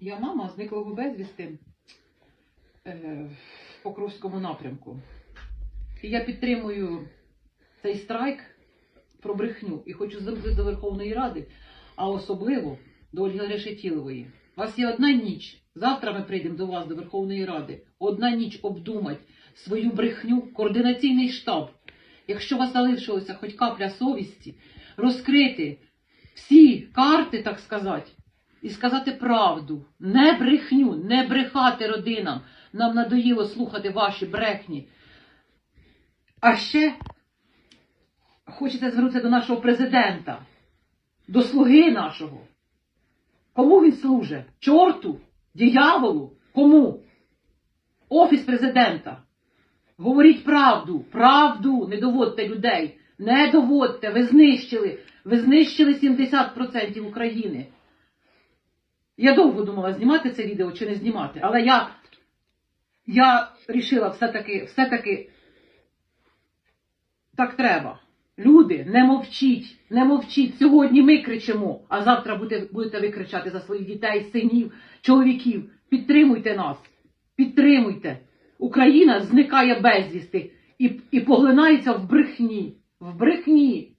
Я мама зниклого безвісти е, в Покровському напрямку. І я підтримую цей страйк про брехню і хочу звернутися до Верховної Ради, а особливо до Ольги Решетілової. У вас є одна ніч. Завтра ми прийдемо до вас, до Верховної Ради. Одна ніч обдумати свою брехню, координаційний штаб. Якщо у вас залишилося хоч капля совісті, розкрити всі карти, так сказати, і сказати правду, не брехню, не брехати родинам. Нам надоїло слухати ваші брехні. А ще хочеться звернутися до нашого президента, до слуги нашого. Кому він служить? Чорту? Дияволу? Кому? Офіс президента. Говоріть правду, правду, не доводьте людей. Не доводьте, ви знищили. Ви знищили 70% України. Я довго думала, знімати це відео чи не знімати, але я, я рішила все-таки, все-таки так треба. Люди, не мовчіть, не мовчіть. Сьогодні ми кричимо, а завтра будете, будете ви кричати за своїх дітей, синів, чоловіків. Підтримуйте нас, підтримуйте. Україна зникає безвісти і, і поглинається в брехні. В брехні.